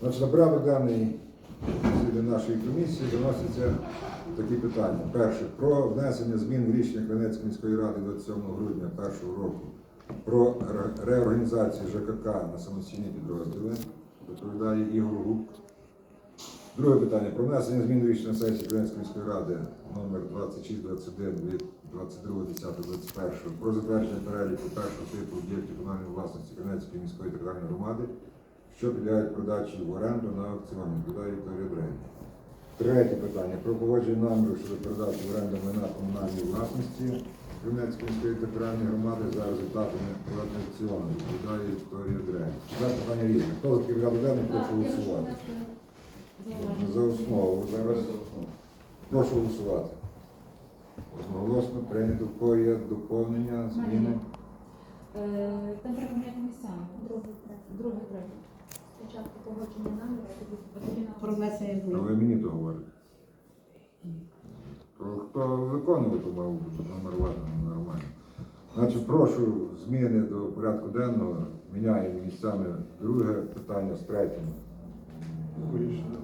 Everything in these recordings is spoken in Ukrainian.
Значить, на порядок денний засідання нашої комісії виносяться такі питання. Перше, про внесення змін в рішення Кленецької міської ради 27 грудня першого року про реорганізацію ЖКК на самостійні підрозділи. Доповідає Ігор Гук. Друге питання про внесення змін рішення сесії Кленецької міської ради номер 2621 від 22.10.21 про затвердження переліку першого типу об'єктів комунальної власності Кленецької міської територіальної громади, що підлягають продачі в оренду на аукціоні. Відповідає Вікторія Дрейн. Третє питання про погодження наміру щодо передачі в оренду майна комунальної власності Кременецької міської територіальної громади за результатами проведення аукціону. Відповідає Вікторія Дрейн. Це питання різне. Хто за порядок денний, прошу голосувати. За основу зараз. Прошу голосувати. Одноголосно прийнято в кого є доповнення, зміни. Е, Там. Другий третій. Другий, третій. Спочатку погодження наміру, а тоді Оригінал. Про внесення А змін. ви мені то говорите. Про хто виконувати мав номерувати нормально. Значить, прошу зміни до порядку денного. Міняємо місцями друге питання з третім.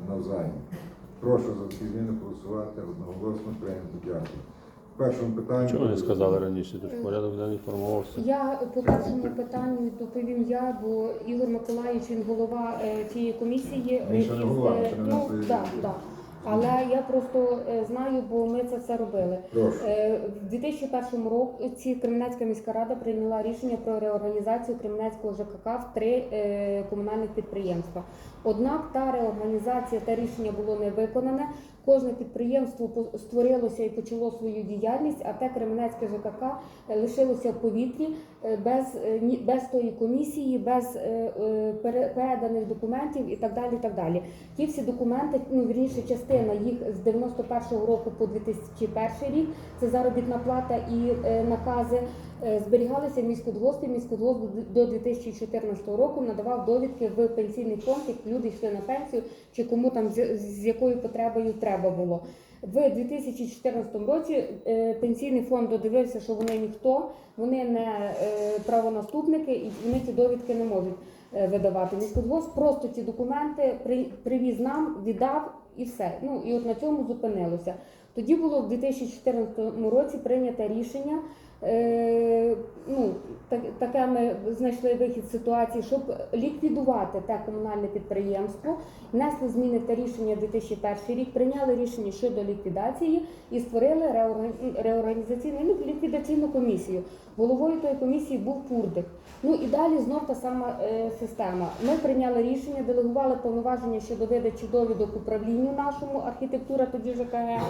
Навзаєм. Прошу за ці зміни голосувати одноголосно прийнято. Дякую. В першому питанні. Чого не сказали раніше? Тож порядок денний формувався. Я по першому питанню доповім я, бо Ігор Миколаївич, він голова е, цієї комісії. Він ще не голова, е, ще не ну, своїй. Але я просто е, знаю, бо ми це все робили. Прошу. Е, В 2001 році Кременецька міська рада прийняла рішення про реорганізацію Кременецького ЖКК в три е, комунальних підприємства. Однак та реорганізація та рішення було не виконане. Кожне підприємство по- створилося і почало свою діяльність, а те Кременецьке ЖКК е, лишилося в повітрі е, без, е, ні- без тої комісії, без е, е, пере- переданих документів і так далі. І так далі. Ті всі документи, ну вірніше, частина їх з 91-го року по 2001 рік, це заробітна плата і е, накази. е, Зберігалися в міськодгоспі. Міськодгосп до 2014 року надавав довідки в пенсійний фонд, як люди йшли на пенсію, чи кому там з, якою потребою треба було. В 2014 році е, пенсійний фонд додивився, що вони ніхто, вони не правонаступники, і вони ці довідки не можуть видавати. Міськодгосп просто ці документи при, привіз нам, віддав і все. Ну і от на цьому зупинилося. Тоді було в 2014 році прийнято рішення. Е, ну, так, таке ми знайшли вихід ситуації, щоб ліквідувати те комунальне підприємство, внесли зміни та рішення 2001 рік, прийняли рішення щодо ліквідації і створили реорган- реорганізаційну ну, ліквідаційну комісію. Головою тої комісії був Пурдик. Ну і далі знов та сама е, система. Ми прийняли рішення, делегували повноваження щодо видачі довідок управлінню нашому архітектура, тоді ЖКГ.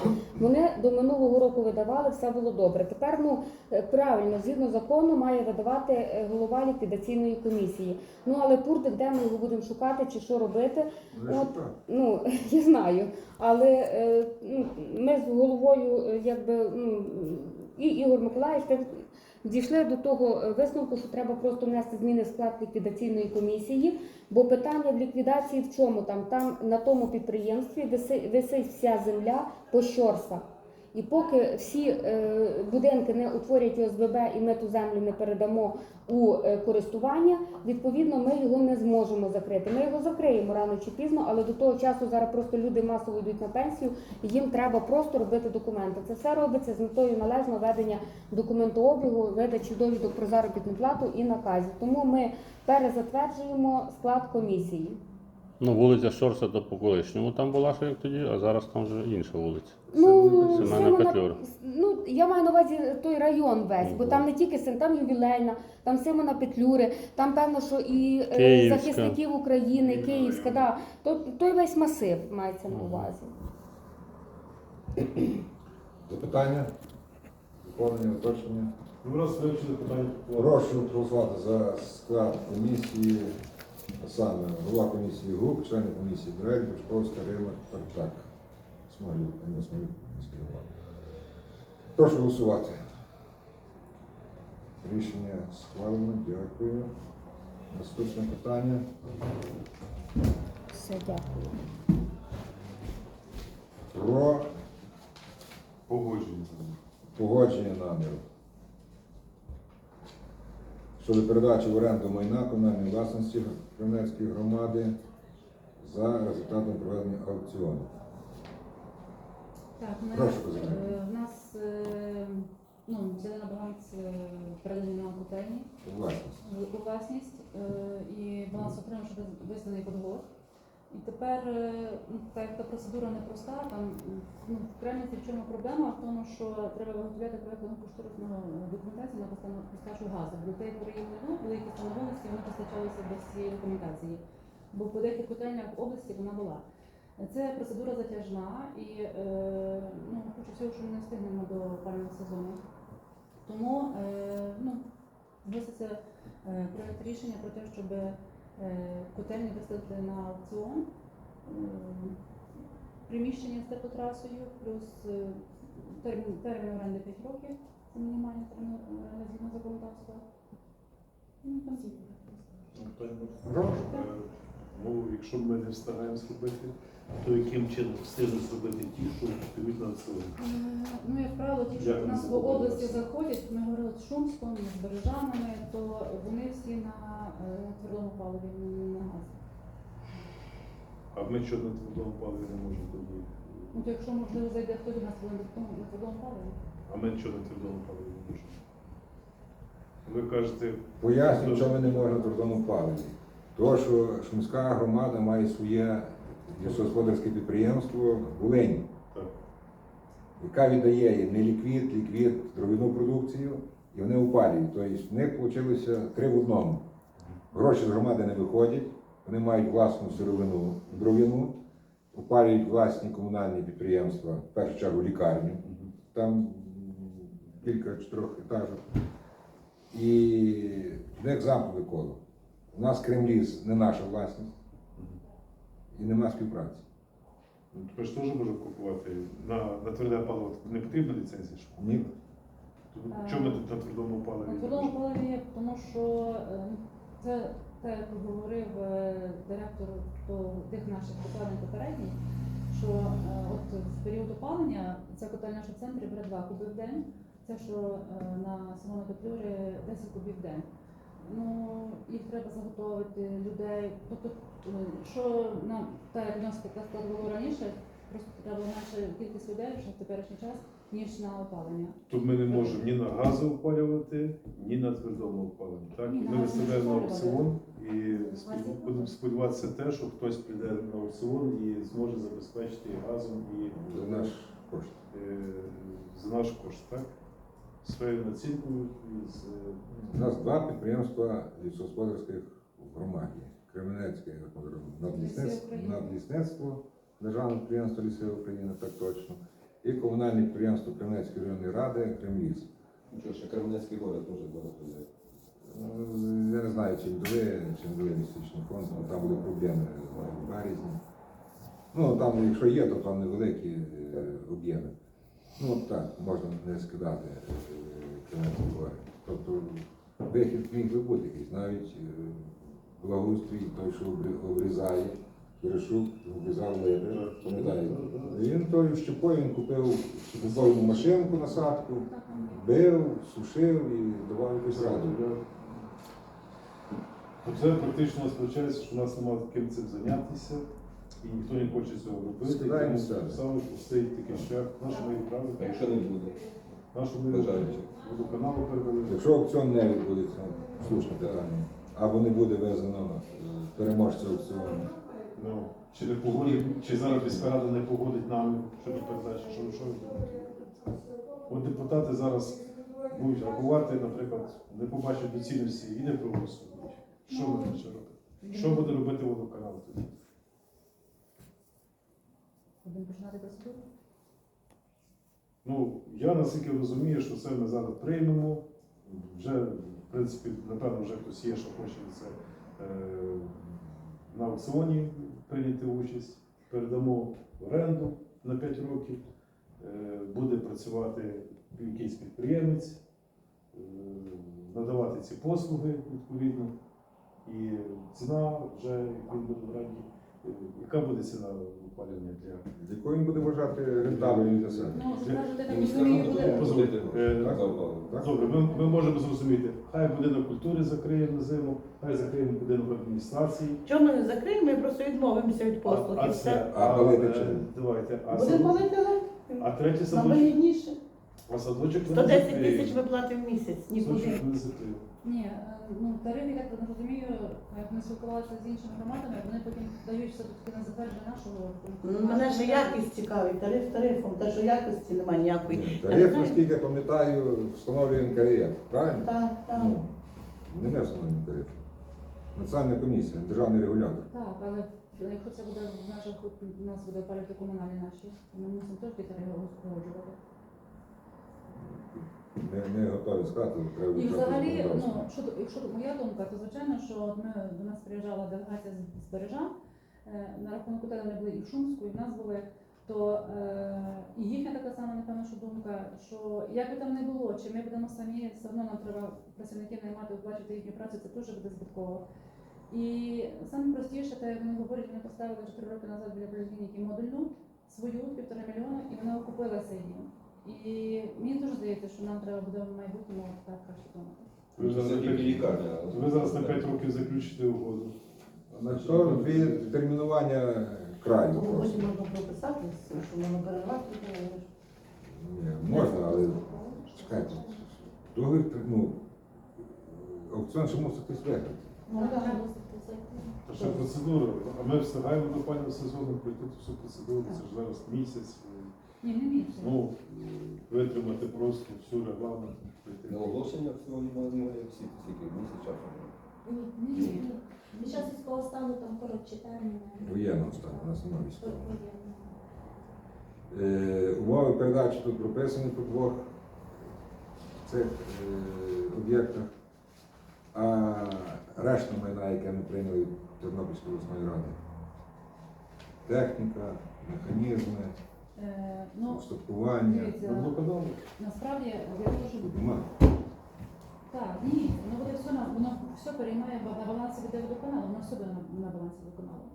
Вони до минулого року видавали, все було добре. Тепер ну е, правильно, згідно закону, має видавати е, голова ліквідаційної комісії. Ну але Пурдик, де ми його будемо шукати чи що робити? От, ну я знаю, але е, ну, ми з головою, е, якби ну, і Ігор Миколаївич дійшли до того е, висновку, що треба просто внести зміни в склад ліквідаційної комісії. Бо питання в ліквідації в чому там? Там на тому підприємстві виси- висить вся земля по щорсах. І поки всі е, будинки не утворять ОСББ і ми ту землю не передамо у е, користування, відповідно ми його не зможемо закрити. Ми його закриємо рано чи пізно, але до того часу зараз просто люди масово йдуть на пенсію, і їм треба просто робити документи. Це все робиться з метою належного ведення документообігу, видачі довідок про заробітну плату і наказів. Тому ми перезатверджуємо склад комісії. Ну, вулиця Шорса то по колишньому там була ще як тоді, а зараз там вже інша вулиця. Ну, Семена Симона- Петлюри. ну, я маю на увазі той район весь, бо Мгм. там не тільки Сим, там ювілейна, там Симона Петлюри, там певно, що і е, Київська. захисників України, Київська, да. То, той весь масив мається на увазі. Запитання? Доповнення, уточнення? Ну, раз вивчили питання по Прошу голосувати за склад комісії, саме голова комісії ГУК, члени комісії Дрель, Бучковська, Рима, Парчак. Смолюк, а не Смолюк, міський голова. Прошу голосувати. Рішення схвалено, дякую. Наступне питання. Все, дякую. Про погодження. погодження наміру. Щодо передачі в оренду майна комунальної власності Кремлецької громади за результатом проведення аукціону. Так, ми, Прошу, е, в нас е, ну, взяли на баланс е, передані на котельні Власність. у власність е, і баланс отримав, що визнаний подгор. І тепер е, ну, та як та процедура непроста, там ну, Кремниці в чому проблема в тому, що треба виготовляти проєктну кошторисну документацію на постачу газу. Бо тієї пори ну, були якісь встановленості, вони постачалися без цієї документації. Бо по деяких котельнях в області вона була. Це процедура затяжна і е, ну, хочу всього, що ми не встигнемо до опалювального сезону. Тому е, ну, вноситься е, проект рішення про те, щоб котельні виставити на аукціон е, приміщення з теплотрасою, плюс е, термін, термін оренди 5 років, це мінімальний термін оренди згідно законодавства. Ну, там всі. Ну, якщо ми не встигаємо зробити, то яким чином встигнуть зробити ті, що підуть на? Е, Ну, як правило, ті, що в нас в області заходять? ми говорили з Шумськом, з Бережанами, то вони всі на е, твердому паливі, не на газ. А ми що на твердому паливі не можемо тоді? Ну, то якщо, можливо, зайде хтось у нас на твердому- твердому паливі. А ми що на твердому паливі не можемо? Ви кажете, Пояснюю, що ми не можемо трудовому паливі. Тому що Шумська громада має своє лісогосподарське підприємство Волинь, так, яка віддає не ліквід, ліквід, дров'яну продукцію, і вони опалюють. Тобто в них вийшло три в одному. Гроші з громади не виходять, вони мають власну сировину дров'яну, опалюють власні комунальні підприємства, в першу чергу лікарню, там кілька чотирьох етажів. І в них замкове коло. У нас Кремліс не наша власність і нема співпраці. ну, ми ж теж можемо купувати на, на тверде паливо. Не потрібна ліцензія? ж? Ні. Чому ми тут на твердому паливі? На твердому паливі тому що е, це те, як говорив е, директор то, тих наших котелень попередніх, що е, от в період опалення ця котельня що в центрі бере 2 куби в день, це що е, на самому Петлюрі 10 кубів в день. Ну, їх треба заготовити людей. Тобто, що нам, так як у нас було раніше, просто треба менше кількість людей вже в теперішній час, ніж на опалення. То ми не можемо ні на газу опалювати, ні на твердому опаленні. Так? Ні, Ми газу виставляємо на аукціон і будемо сподіватися те, що хтось прийде на аукціон і зможе забезпечити і газом і За наш кошт. е, за наш кошт, так? Своєю націнкою і з е, У нас два підприємства лісогосподарських в громаді. Кременецьке надлісництво, України. надлісництво, державне підприємство Ліси України, так точно, і комунальне підприємство Кременецької районної ради Кремліс. Нічого, ще Кременецький город теж багато людей. Е, Я не знаю, чи вдали, чи не містичний фонд, але там були проблеми в березні. Ну, там, якщо є, то там невеликі е, об'єми. Ну, от так, можна не скидати е, Кременецькі гори. Тобто вихід міг би бути якийсь, навіть е, благоустрій, той, що обрізає, Киришук обрізав липи, пам'ятаєте? Він тою щепою він купив купив машинку насадку, бив, сушив і давав якусь раду. Це практично у нас виходить, що у нас немає ким цим зайнятися, і ніхто не хоче цього робити. Скидаємо Тому. Саме стоїть такий шлях. Нашу ми А відправили, якщо не буде, нашу ми водоканалу передали. Якщо аукціон не відбудеться, слушне питання, або не буде визнано е, переможця аукціону. Ну, чи не погодить, чи зараз міська рада не погодить нам щодо передачі, що, що? От депутати зараз будуть рахувати, наприклад, не побачать доцільності і не проголосують. Що ви хочете робити? Що буде робити водоканал тоді? Будемо починати процедуру? Ну, я наскільки розумію, що це ми зараз приймемо. Вже, в принципі, напевно, вже хтось є, що хоче це е, на аукціоні прийняти участь. Передамо в оренду на 5 років. Е, буде працювати якийсь підприємець, е, надавати ці послуги відповідно. І ціна вже, він буде в оренді, Е, Яка буде ціна опалювання для Яку він буде вважати рентабельним для себе? Ну, зображити, І так розумію, буде. буде Е, так. Добре, ми, ми можемо зрозуміти. Хай будинок культури закриє на зиму, хай закриємо будинок адміністрації. Чому ми не закриємо, ми просто відмовимося від послуг а і це, все. А палити е, чим? Давайте. А, Будемо палити а третє саме. Нам садочок, вигідніше. А садочок ви не 110 закриєте. тисяч виплати в місяць, нікуди. Садочок ви не закриєте. Ні, е, ну тариф, я так розумію, як ми спілкувалися з іншими громадами, вони потім дають все таки на затвердження нашого. Ну, Мене ж якість цікавить, тариф тарифом, те, що якості немає ніякої. Я Тариф, знаю. наскільки я пам'ятаю, встановлює НКРЕ, правильно? Так, так. Ну, не ми встановлюємо тариф. Національна комісія, державний регулятор. Так, але якщо це буде в наших, у нас буде опалювати комунальні наші, то ми мусимо теж ті тарифи узгоджувати. Не, не готові сказати, треба І взагалі, ну що якщо моя думка, то звичайно, що ми до нас приїжджала делегація з, з Бережан, е, на рахунок котелів вони були і в Шумську, і в нас були, то е, і їхня така сама, напевно, що думка, що як би там не було, чи ми будемо самі, все одно нам треба працівників наймати, оплачувати їхню працю, це теж буде збитково. І саме простіше, те, як вони говорять, вони поставили 4 роки назад біля поліклініки модульну свою півтора мільйона, і вона окупилася їм. І мені теж здається, що нам треба буде в майбутньому так краще думати. Ви зараз, Це на тільки лікарня. ви зараз на 5 років заключите угоду. На що від термінування краю Тому просто. потім можна прописати, що воно перервати. Ні, можна, але чекайте. Договір, ну, аукціон ще мусить виграти. Ну, Так. Та ще процедура. А ми встигаємо до пального сезону пройти всю процедуру. Це ж зараз місяць. Ні, не більше. Ну, витримати просто всю регламент. пройти. На оголошення сьогодні має всі скільки місяць часу. Ні, ні, ні. Під час військового стану там коротші терміни. Воєнного стану, у нас немає військового. Е, умови передачі тут прописані по двох цих е, об'єктах, а решта майна, яке ми прийняли в Тернопільської обласної ради. Техніка, механізми, Е, ну, устаткування. дивіться, насправді для того, щоб так, ні, воно буде все на воно все переймає ба- на балансі від водоканалу, воно все буде на, на балансі водоканалу.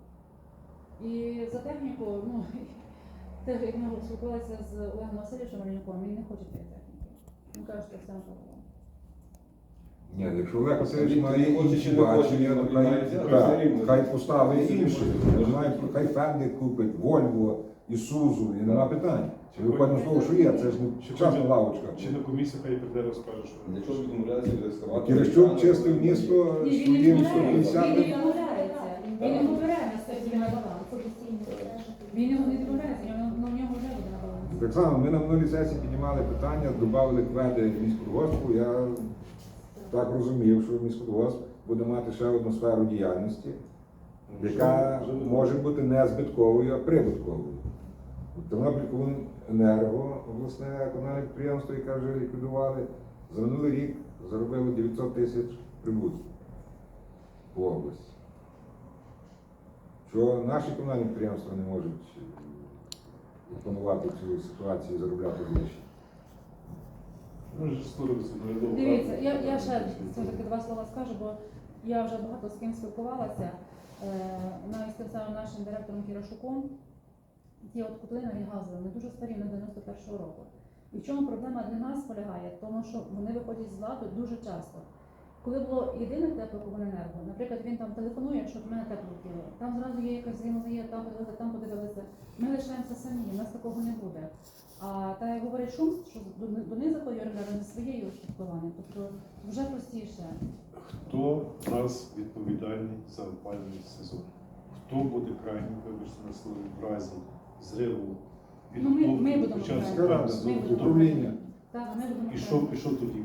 І за техніку, ну те, як ми спілкувалися з Олегом Васильовичем Мельником, він не хоче цієї техніки. Він каже, що це не. Ні, якщо Олег Васильович має хоче інші чи не хоче, бачення, він то хай, взяти. так, Все рівно. хай поставить інші. Хай, хай Фенди купить, Вольво, Ісузу, і нема питань. Чи виходимо з того, що є, це ж не частна лавочка. Чи на комісію хай прийде розкаже, що Для чого відмовляється від екскаватора? Кірищук чистив місто Ні, він не своїм відмовляється, він не відмовляється. Він не вибирає на собі на баланс. Він його не відмовляється, його- ну, в нього вже буде на балансі. Так само, ми на минулій сесії піднімали питання, додали кведи міськогоспу. Я так розумів, що міськогосп буде мати ще одну сферу діяльності, яка Вже- вже- може бути не збитковою, а прибутковою. Тернопількомуненерго, обласне комунальне підприємство, яке вже ліквідували, за минулий рік заробило 900 тисяч прибутку по області. Що наші комунальні підприємства не можуть е, опанувати цю ситуацію і заробляти гроші. Дивіться, я, я ще все-таки два слова скажу, бо я вже багато з ким спілкувалася, е, навіть з тим самим нашим директором Кірашуком. Ті от котлинові газові, вони дуже старі, на 91-го року. І в чому проблема для нас полягає? В тому, що вони виходять з ладу дуже часто. Коли було єдине теплокомуненерго, наприклад, він там телефонує, якщо в мене тепло тіло, там зразу є якась взаємодія, там подивилися, там подивилися. Ми лишаємося самі, у нас такого не буде. А та як говорить шум, що до, до них заходять не своєю впливанням, тобто вже простіше. Хто у нас відповідальний за опалювальний сезон? Хто буде крайнім, вибачте на слові, в разі зриву? Ну, ми- ми будемо будемо. управління. Так, ми будемо І що, і що тоді?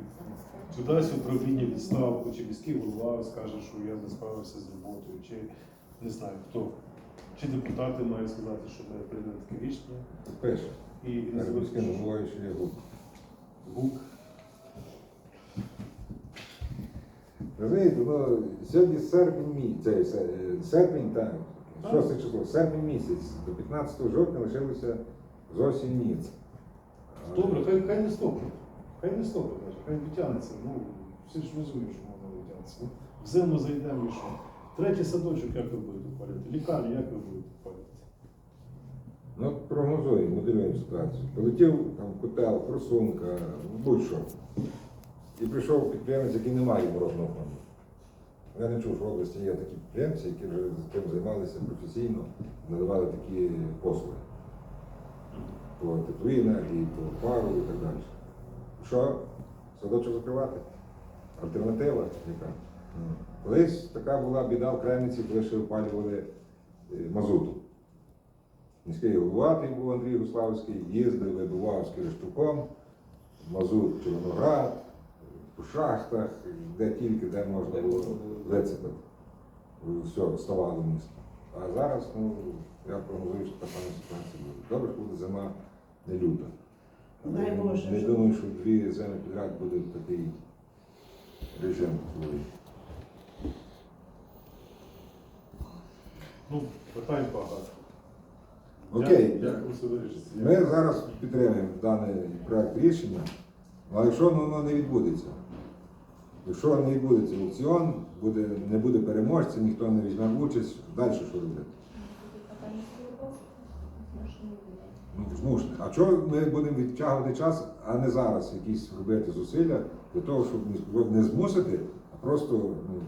Додасть управління відставку, чи міський голова скаже, що я не справився з роботою, чи не знаю хто. Чи депутати мають сказати, що ми прийняли таке рішення Пише. і, називати міським що є гук. гук. Розумієте, ну, сьогодні серпень місяць, це, се- серпень, Так. 6 число, серпень місяць, до 15 жовтня лишилося зовсім ніц. Добре, хай, хай не стопить. Хай не стопить, навіть, хай відтягнеться. Ну, всі ж розуміють, що можна відтягнутися. Ну, в зиму зайдемо і що? Третій садочок, як ви будете опалювати? Лікарню, як ви будете? прогнозуємо, моделюємо ситуацію. Полетів там котел, просунка, будь-що. І прийшов підприємець, який не має морозного фонду. Я не чув, що в області є такі підприємці, які вже тим займалися професійно, надавали такі послуги по тепловій енергії, по пару і так далі. Що? Садочок закривати? Альтернатива яка? Ну, Колись така була біда в Кремниці, коли ще опалювали е, мазуту. Міський голова був Андрій Гуславський, їздив, вибивав з Кириштуком, мазут Червоноград, по шахтах, де тільки, де можна було вицепити. Все, вставало місто. А зараз, ну, я прогнозую, що така ситуація буде. Добре, що буде зима не люта. Дай Боже, Не думаю, що дві зими підряд буде такий режим. Ну, питань багато. Окей, Як, як ви це вирішите? ми зараз підтримуємо даний проект рішення, але якщо воно не відбудеться, якщо не відбудеться аукціон, буде, не буде переможця, ніхто не візьме участь, далі що робити? Ну, змушений. А чого ми будемо відтягувати час, а не зараз якісь робити зусилля для того, щоб не змусити, а просто ну,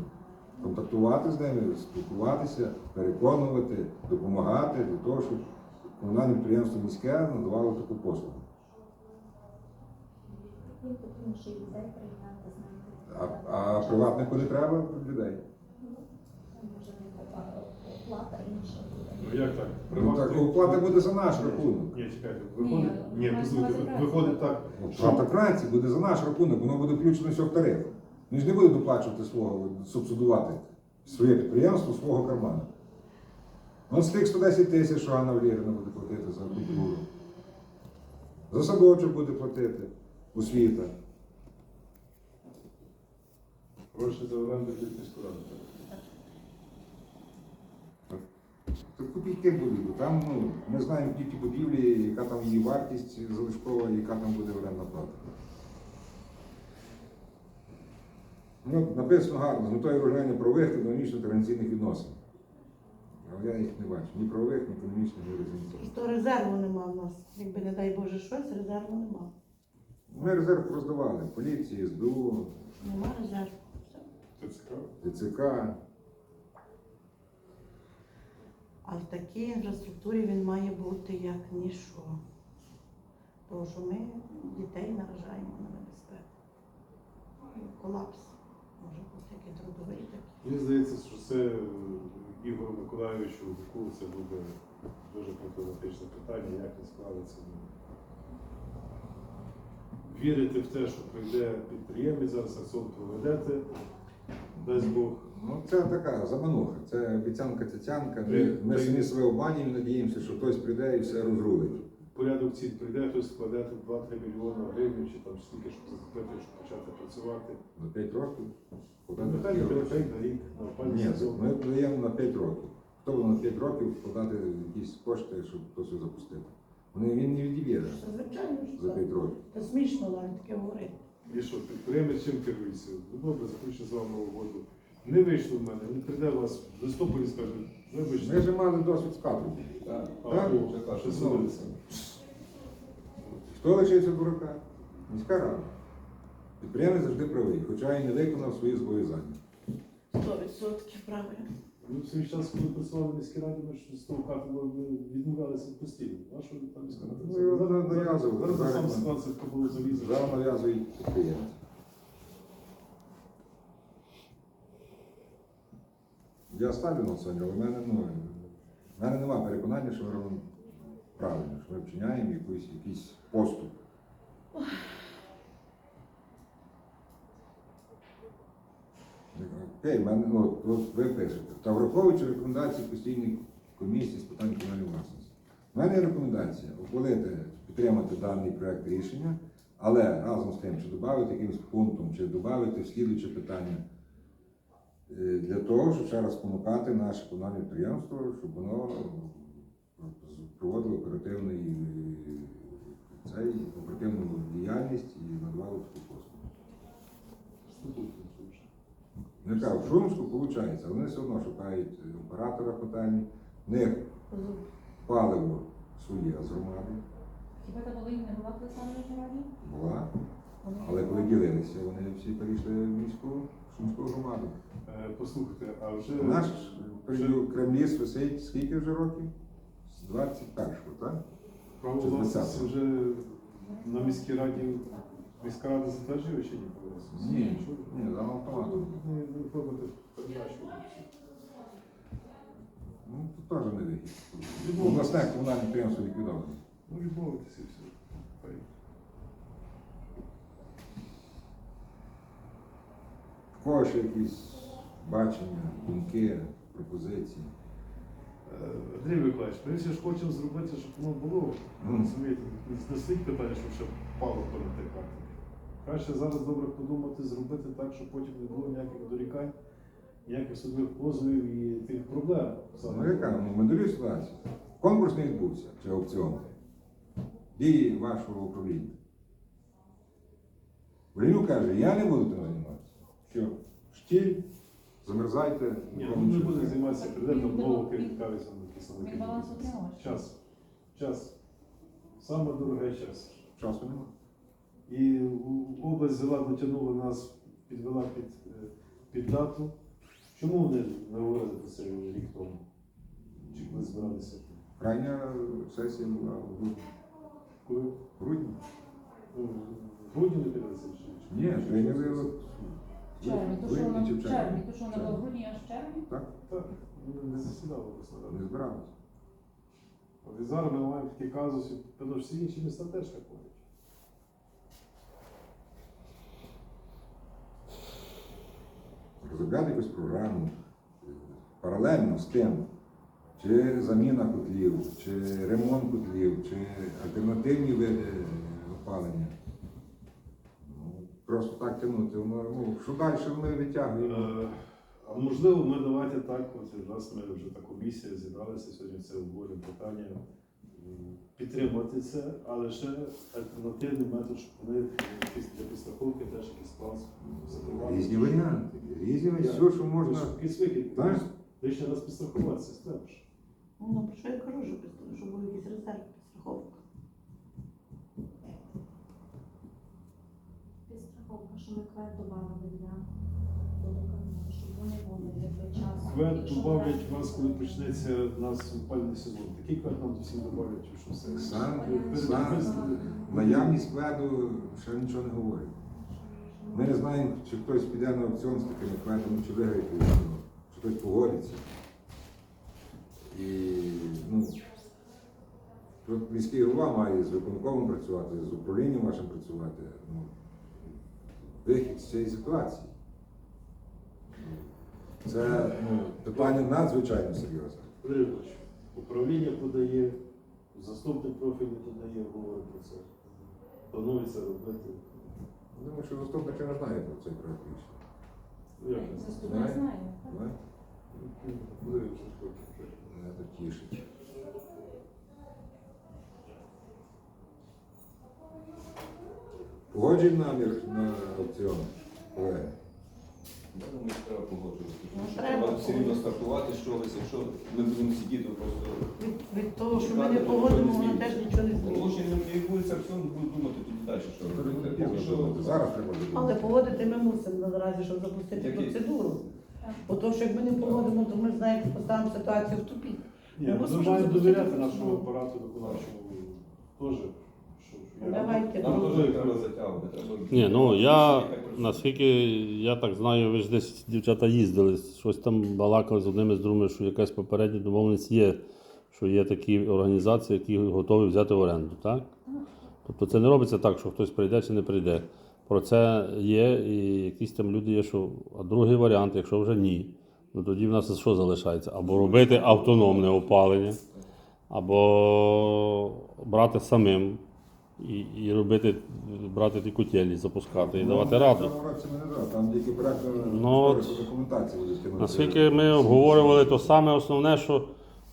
контактувати з ними, спілкуватися, переконувати, допомагати для того, щоб комунальне підприємство міське надавало таку послугу. Він потрібно ще й людей прийняти, знаєте. А, а приватнику не треба людей. Інша буде. Ну як так? Ну, так оплата буде за наш рахунок. Ні, чекайте, виходить. Ні, виходить так. Оплата праці буде за наш рахунок, воно буде включено все в тариф. Він ж не буде доплачувати свого, субсидувати своє підприємство, свого кармана. Ну, з тих 110 тисяч, що Ганна Валерівна буде платити за культуру. За садочок буде платити, освіта. Гроші за оренду від міської ради. Це копійки будуть, бо там ну, ми знаємо ті ті будівлі, яка там її вартість залишкова, яка там буде орендна плата. Ну, написано гарно, з метою врожання правових та економічно-транзиційних відносин. Але я їх не бачу. Ні правових, ні економічних, ні організаційних. То резерву нема в нас. Якби не дай Боже щось, резерву нема. Ми резерв роздавали. Поліції, СБУ, Нема резерву. ТЦК. А в такій інфраструктурі він має бути як ніщо. Тому що ми дітей наражаємо на небезпеку. Колапс може бути який трудовий такий. Мені здається, що це е, Ігору Миколайовичу Гуку це буде дуже проблематичне питання, як він справиться. Вірити в те, що прийде підприємець, зараз акціон проведете, дасть Бог. Ну, це така замануха, це обіцянка цяцянка. Ми, Ми- самі себе обманюємо, надіємося, що хтось прийде і все розрулить. Порядок цін прийде, хтось складе тут 2-3 мільйони гривень, чи там стільки, щоб закупити, щоб почати працювати. На 5 років. Ну, Нехай на гроші? на рік, на опальний Ні, сезон. ми даємо на 5 років. Хто буде на 5 років подати якісь кошти, щоб хтось запустити? Вони він не відіб'є Звичайно, що за так. 5 років. Це смішно навіть таке говорити. І що, підприємець чим керується? Ну добре, заключу з вами угоду. Не вийшло в мене, він прийде вас в листопаді і скаже, Ми вибачте. вже мали досвід з кадром. Так, Так? так, що що судилися. Хто лишився дурака? Міська рада. Підприємець завжди правий, хоча і не виконав свої зобов'язання. 100% правильно. Ну, в свій час, коли працювали в міській раді, ми ж з того хату ми відмовлялися постійно. А що там міська рада? Ну, його Зараз- нав'язували. Зараз та сама Зараз ситуація, яка була за. Зараз нав'язують підприємці. Я ставлю на це, але в мене, ну, в мене немає переконання, що ми робимо правильно, що ми вчиняємо якийсь, якийсь поступ. В мене, ну, ви пишете. Та враховуючи рекомендації постійної комісії з питань комунальної власності. У мене є рекомендація ухвалити, підтримати даний проект рішення, але разом з тим, чи додати якимось пунктом, чи додати слідуюче питання е, для того, щоб ще раз спонукати наше комунальне підприємство, щоб воно проводило оперативний е, цей, оперативну діяльність і надавало таку послугу. Не кажу, в Шумську виходить, вони все одно шукають оператора котельні. В них паливо своє з громади. Хіба та Волинь не була саме раді? Була. Але коли ділилися, вони всі перейшли в міську Сумську громаду. Е, Послухайте, а вже Наш період Кремліс висить скільки вже років? З 21-го, так? право Чи з власності 20-го? вже на міській раді міська рада затверджує чи ні? право? Ні, ні, за автоматом. Ну. Ну, тут теж не вихід. Обласне комунальне підприємство ліквідовано. Ну, відмовитися і все. Хай. В кого ще якісь бачення, думки, пропозиції? Андрій Миколаївич, ми всі ж хочемо зробити, щоб воно було. Розумієте, не стоїть питання, щоб ще впало картами. Краще зараз добре подумати, зробити так, щоб потім не було ніяких дорікань, ніяких судових позовів і тих проблем. Ну яка? Ну, моделює ситуацію. Конкурс не відбувся, чи аукціон. Дії вашого управління. Волінюк каже, я не буду тим займатися. Що? Штіль, замерзайте, Ні, ну не буде займатися кредитом нового керівника керівник. отримувач. Час. Час. Саме дороге час. Часу нема. І область взяла, дотягнула нас, підвела під, е, під дату. Чому вони не говорили про це рік тому? Чи коли збиралися? Крайня сесія була в грудні. Коли? В грудні? Ну, в грудні не чи- Ні, чи- от В червні, то в що вона в червні. то що вона була в грудні, аж в червні? Так, Так, не- засідала обласна не рада. От І зараз ми маємо такий казус, і певно, всі інші міста теж так ходять. розробляти якусь програму е, паралельно з тим, чи заміна котлів, чи ремонт котлів, чи альтернативні види опалення. Ну, просто так тягнути, воно, ну, що далі ми витягуємо? А можливо, ми давайте так, от у ми вже та комісія зібралася сьогодні, це обговорюємо питання підтримати це, але ще альтернативний метод, щоб вони якісь для підстраховки теж якийсь план закривати. Різні варіанти, різні варіанти, все, що можна. Тобто, Якийсь вихід, Так. лише раз підстрахуватися, з. Ну, про що я кажу, щоб, щоб був якийсь резерв підстраховка. Підстраховка, що ми квет добавили для водоканалу, щоб вони могли якби час. Квет добавлять вас, коли почнеться у нас опальний сезон. Такий квет нам всім добавлять, що все. Сам, сам наявність кведу ще нічого не говорить. Ми не знаємо, чи хтось піде на аукціон з такими кведами, чи виграє чи хтось погодиться. І ну, міський голова має з виконкомом працювати, з управлінням вашим працювати. Ну, вихід з цієї ситуації. Це ну, питання надзвичайно серйозне. Андрій управління подає, заступник профільний подає, говорить про це. Планується робити. Думаю, що заступник не знає про цей проект рішення. Ну? Заступник Знає? знає. Мене тішить. Погоджуємо намір на аукціон, колеги. Я думаю, що треба погоджуватися. Ну, Тому що треба Треба все рівно стартувати з чогось, якщо ми будемо сидіти просто. Від, від того, що ми не погодимо, воно теж нічого не змінить. Оголошення не відбудеться, все будуть думати тоді далі, що робити. Поки що Зараз треба Але погодити ми мусимо наразі, щоб запустити Який? процедуру. Бо то, що як ми не погодимо, то ми знаєте, поставимо ситуацію в тупі. Ні, Ми ми мусимо маємо запустити довіряти процедуру. нашому апарату виконавчому теж. Я- Давайте. нам не треба затягувати. Ні, ну я наскільки я так знаю, ви ж десь дівчата їздили, щось там балакали з одними з другими, що якась попередня домовленість є, що є такі організації, які готові взяти в оренду, так? Тобто це не робиться так, що хтось прийде чи не прийде. Про це є, і якісь там люди є, що. А другий варіант, якщо вже ні, ну тоді в нас що залишається? Або робити автономне опалення, або брати самим і, і робити, брати ті котельні, запускати і давати раду. дали, там тільки проектна Ну, от, документація буде. Наскільки ми обговорювали, то саме основне, що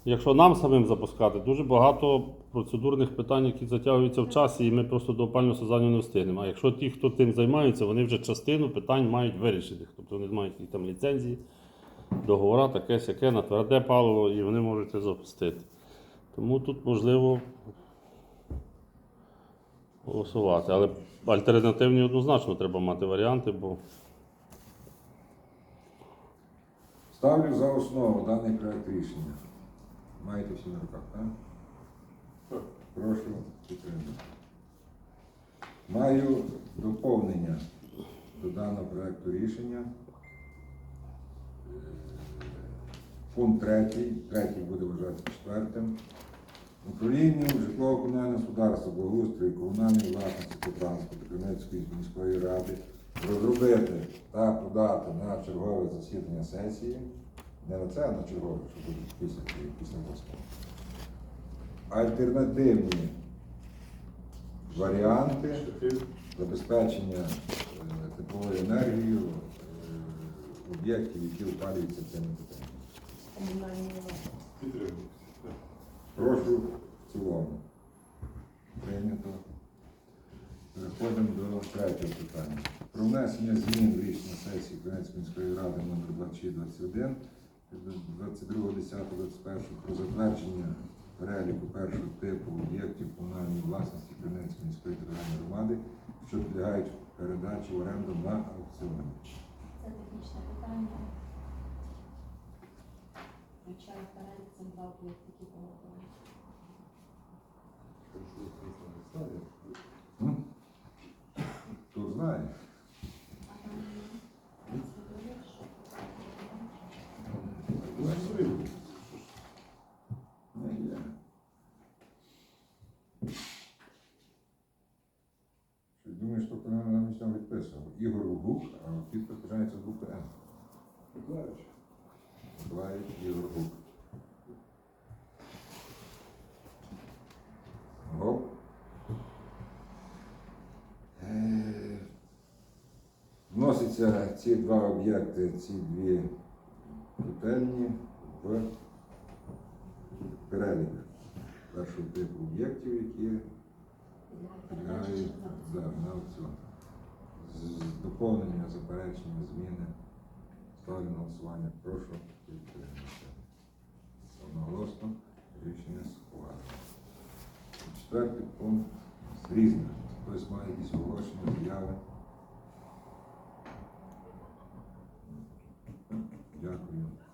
якщо нам самим запускати, дуже багато процедурних питань, які затягуються в часі, і ми просто до опального сезону не встигнемо. А якщо ті, хто тим займаються, вони вже частину питань мають вирішених. Тобто вони мають якісь там ліцензії, договори, таке сяке на тверде паливо, і вони можуть це запустити. Тому тут можливо голосувати. Але альтернативні однозначно треба мати варіанти, бо Ставлю за основу даний проект рішення. Маєте всі на руках, так? Так. Прошу підтримати. Маю доповнення до даного проекту рішення. Е, Пункт третій, третій буде вважатися четвертим. Управлінню житлово-комунального господарства, благоустрою, комунальної власності та транспорту Кремлівської міської ради розробити та подати на чергове засідання сесії, не на це, а на чергове, що буде після, після восьмого. Альтернативні варіанти забезпечення е, тепловою енергією е, об'єктів, які опалюються цими питаннями. Підтримую. Прошу в цілому. Прийнято. Переходимо до третього питання. Про внесення змін в рішення сесії Київської міської ради номер 2621 22.10.21 про затвердження переліку першого типу об'єктів комунальної власності Київської міської територіальної громади, що підлягають передачі в оренду на аукціоні. Це технічне питання. Включає перелік цим два об'єкти, які М? Хто знає? Голосуємо. Не є. Щось думаю, що коли нам там відписував. Ігор Гук, а підпис починається з букви Н. Миколаївич. Миколаїв Ігор Гук. Гоп. Е, Вносяться ці два об'єкти, ці дві котельні в перелік першого типу об'єктів, які підлягають через аукціон. Доповнення, заперечення, зміни. Ставлю голосування. Прошу підтримати. Одноголосно рішення схвалено. Четвертий пункт різне. Хтось має якісь оголошення, заяви. Дякую.